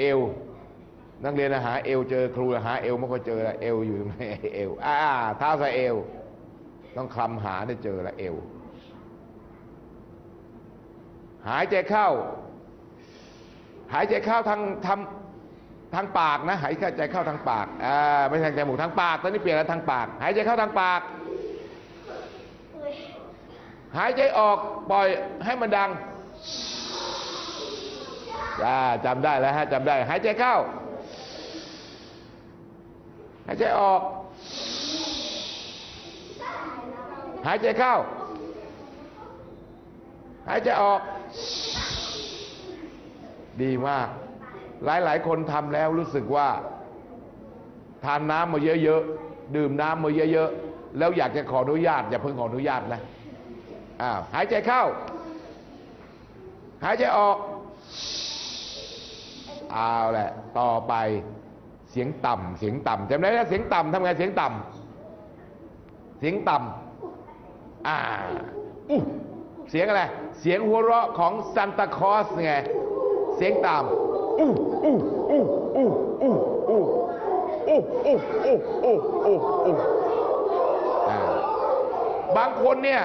เอว นักเรียนหาเอวเจอครูหาเอวไม่ค่อยเจอละเอวอยู่ตรงไหนเอวอ่าเท้าใส่เอว ต้องคลำหาได้เจอละเอว หายใจเข้า หายใจเข้าทางทำทางปากนะ หายใจเข้าทางปากอ่าไม่ใช่ทางจมูกทางปาก ตอนนี้เปลี่ยนแล้วทางปาก หายใจเข้าทางปากหายใจออกปล่อยให้มันดังอ่า จำได้แล้วฮะจำได้ หายใจเข้า หายใจออก หายใจเข้า หายใจออก ดีมาก หลายๆคนทำแล้วรู้สึกว่า ทานน้ำมาเยอะๆ ดื่มน้ำมาเยอะๆ แล้วอยากจะขออนุญาต อย่าเพิ่งขออนุญาตนะอ้าวหายใจเข้า หายใจออก เอาแหละ ต่อไปเสียงต่ำเสียงต่ำจำได้ไหมเสียงต่ำทำไงเสียงต่ำเสียงต่ำอ่าอู้เสียงอะไร เสียงหัวเราะของซันตาคอสไง เสียงต่ำอู้อู้อู้อู้อู้อู้อู้อู้อู้อู้อู้อู้อ่าบางคนเนี่ย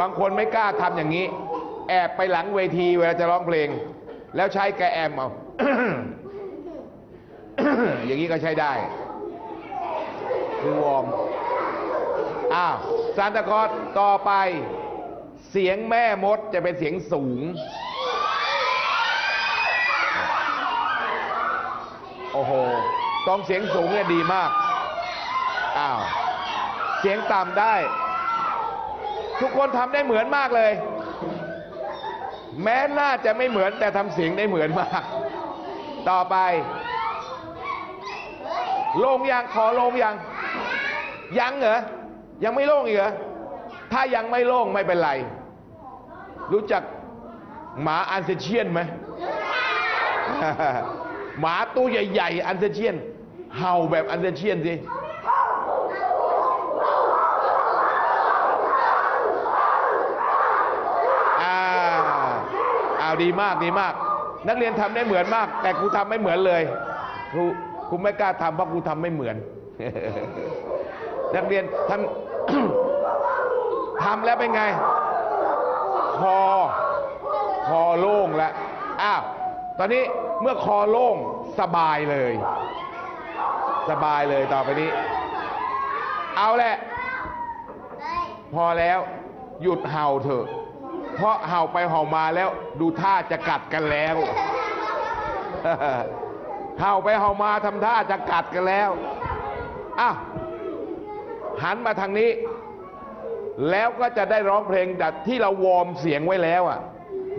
บางคนไม่กล้าทำอย่างนี้ แอบไปหลังเวทีเวลาจะร้องเพลง แล้วใช้แกแอมเอา อย่างนี้ก็ใช้ได้ คือวอร์มอ้าวซานตาคอสต่อไป เสียงแม่มดจะเป็นเสียงสูง โอ้โหต้องเสียงสูงเนี่ยดีมาก อ้าว เสียงต่ำได้ ทุกคนทำได้เหมือนมากเลย แม้น่าจะไม่เหมือนแต่ทำเสียงได้เหมือนมาก ต่อไป ลงยังขอลงยังยังเหรอ ยังไม่โล่งอีกเหรอ ถ้ายังไม่โล่งไม่เป็นไร รู้จักหมาอันเซเชียนไหมหมาตัวใหญ่ ๆ อันเซเชียน เห่าแบบอันเซเชียนสิ อ่าอ้าวดีมากดีมาก นักเรียนทำได้เหมือนมาก แต่ครูทำไม่เหมือนเลยครูครูไม่กล้าทำเพราะครูทำไม่เหมือน นักเรียนทำทำแล้วเป็นไง คอ คอโล่งแล้วอ้าวตอนนี้เมื่อคอโล่งสบายเลย สบายเลยต่อไปนี้ เอาแหละ พอแล้วหยุดเห่าเถอะ เพราะเห่าไปเห่ามาแล้วดูท่าจะกัดกันแล้ว เห่าไปเห่ามาทำท่าจะกัดกันแล้วอะหันมาทางนี้ แล้วก็จะได้ร้องเพลงแบบที่เราวอร์มเสียงไว้แล้วอะ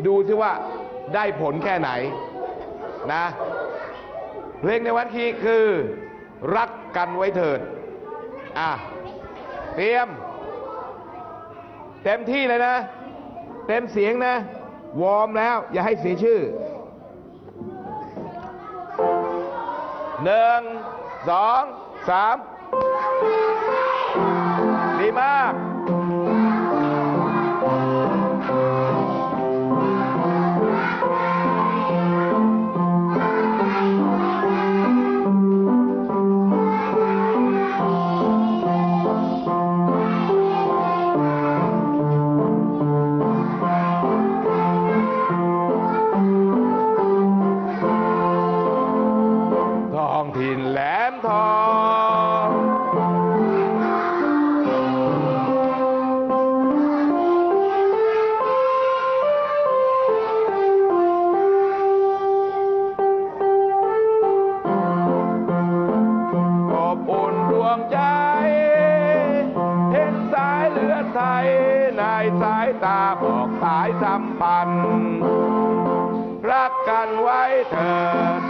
ดูซิว่าได้ผลแค่ไหนนะ เพลงในวันคีคือ รักกันไว้เถิด อะ เตรียม เต็มที่เลยนะ เต็มเสียงนะ วอร์มแล้ว อย่าให้เสียชื่อหนึ่งสองสามดีมากัน รักกันไว้เถิด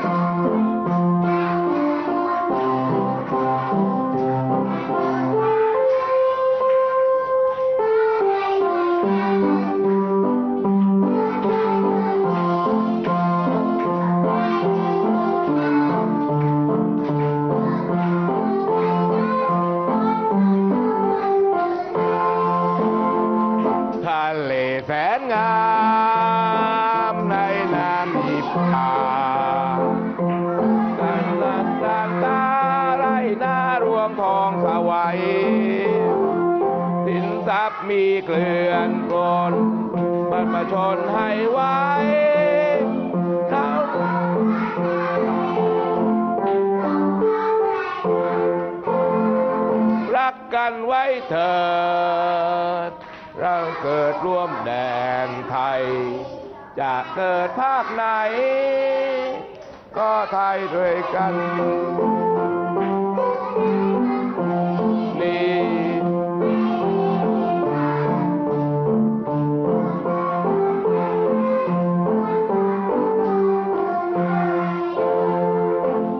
ไรนารวงทองสวัยสินทรัพย์มีเกลื่อนกลนบรรพชนให้ไว้เขารักกันไว้เถิดเราเกิดร่วมแดนไทย จะเกิดภาคไหน ก็ไทยด้วยกัน นี่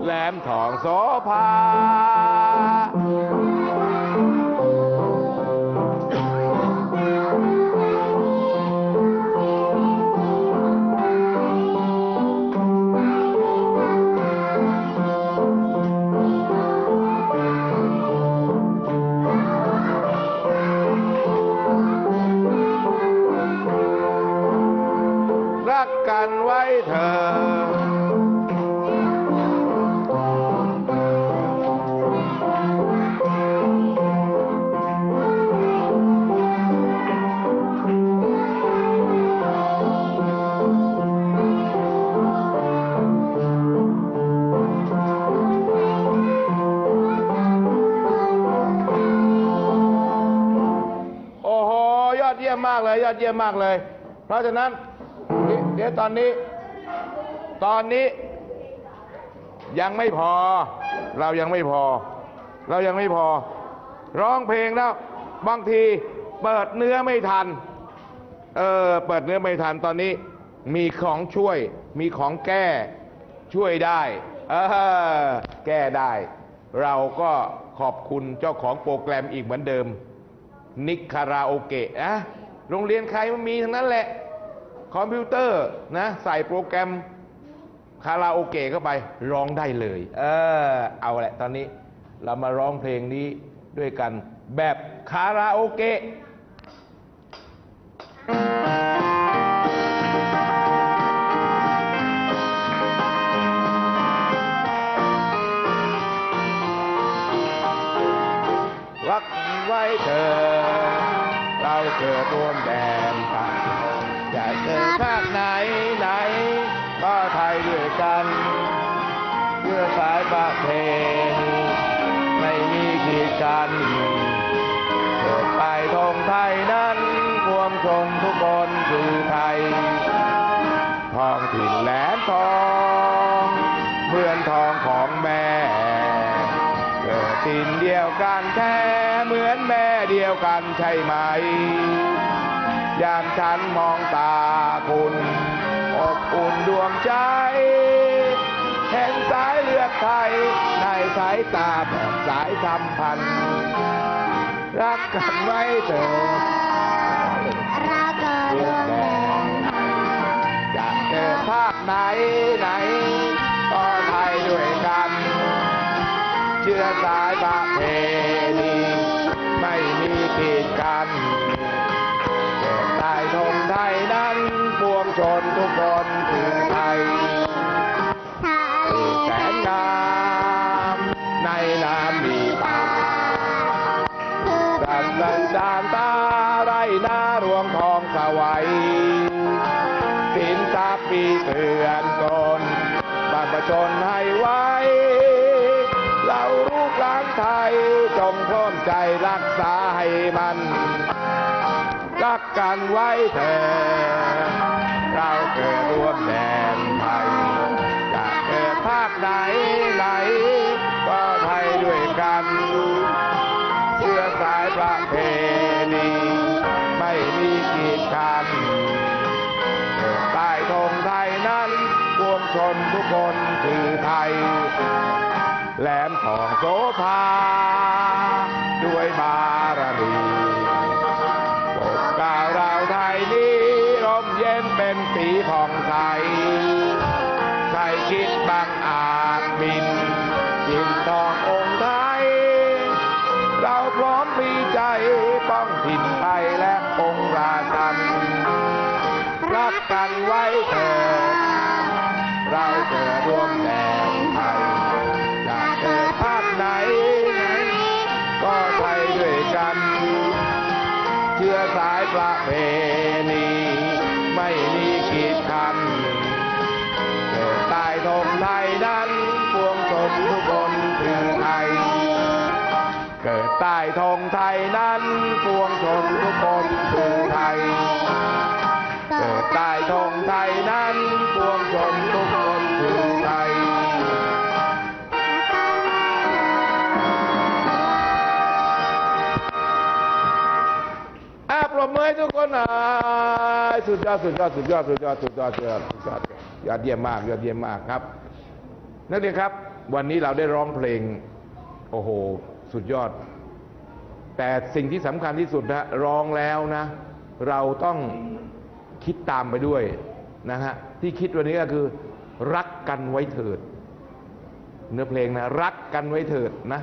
แหลมทองโสภาากเลย ยอดเยี่ยมมากเลย เพราะฉะนั้น เดี๋ยวตอนนี้ ตอนนี้ ยังไม่พอ เรายังไม่พอ เรายังไม่พอ ร้องเพลงแล้ว บางทีเปิดเนื้อไม่ทัน เออ เปิดเนื้อไม่ทันตอนนี้ มีของช่วย มีของแก้ ช่วยได้เออแก้ได้ เราก็ขอบคุณเจ้าของโปรแกรมอีกเหมือนเดิม นิกคาราโอเกะนะ โรงเรียนใครมันมีทั้งนั้นแหละ คอมพิวเตอร์นะใส่โปรแกรมคาราโอเกะเข้าไปร้องได้เลย เออ เอาแหละตอนนี้เรามาร้องเพลงนี้ด้วยกันแบบคาราโอเกะ กันเกิดไปทงไทยนั้นรวมชนทุกคนคือไทยทองถิ่นแหลมทองเหมือนทองของแม่ เกิดถิ่นเดียวกันแท้เหมือนแม่เดียวกันใช่ไหม ยามฉันมองตาคุณอบอุ่นดวงใจ เห็นสายเลือดไทย ในสายตาแบบสายสัมพันธ์ รักกันไว้เถิดราเกิดวมแดนจะเจอภาคไหนไหนก็ไทยด้วยกัน เชื่อสายประเพณีไม่มีขีดกันเกิดใต้ธงไทยนั้นปวงชนทุกคน นน้ำมีป่าดันดันดานตาไรนารวงทองสวัยสินทรัพย์มีเกลื่อนกนบรรพชนให้ไว้ เราลูกหลานไทยจงพร้อมใจรักษาให้มัน รักกันไว้เถิด คนคือไทย แหลมทองโสภา ด้วยบารมีปกกล้าวเราไทยนี้ร่มเย็นเป็นสีผ่องใสใครคิดบางอาจบินยินทององค์ไทย เราพร้อมพลีใจป้องถิ่นไทยและองค์ราชันรักกันไว้เถิด เราเจอร่วมแดนไทยอยากเกิดภาพไหนไหน ก็ไทยด้วยกัน เชื่อสายประเพณีไม่มีขีดคันเกิดใต้ธงไทยนั้นพวงชนทุกคนคือไทย เกิดใต้ธงไทยนั้นพวงชนทุกคนคือไทย ทุกคนน่อยสุดยอดสุดยอดสุดยอดสุดยอดสุดยอดสุดยอดสุดยอดยอดเยี่ยมมากยอดเยี่ยมมากครับ นักเรียนครับ วันนี้เราได้ร้องเพลง โอ้โห สุดยอด แต่สิ่งที่สำคัญที่สุดนะร้องแล้วนะ เราต้องคิดตามไปด้วยนะฮะที่คิดวันนี้ก็คือ รักกันไว้เถิด เนื้อเพลงนะ รักกันไว้เถิดนะ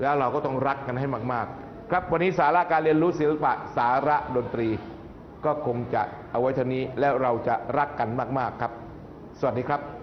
แล้วเราก็ต้องรักกันให้มาก ๆ ครับวันนี้สาระการเรียนรู้ศิลปะสาระดนตรี ก็คงจะเอาไว้เท่านี้แล้วเราจะรักกันมาก ๆ ครับ สวัสดีครับ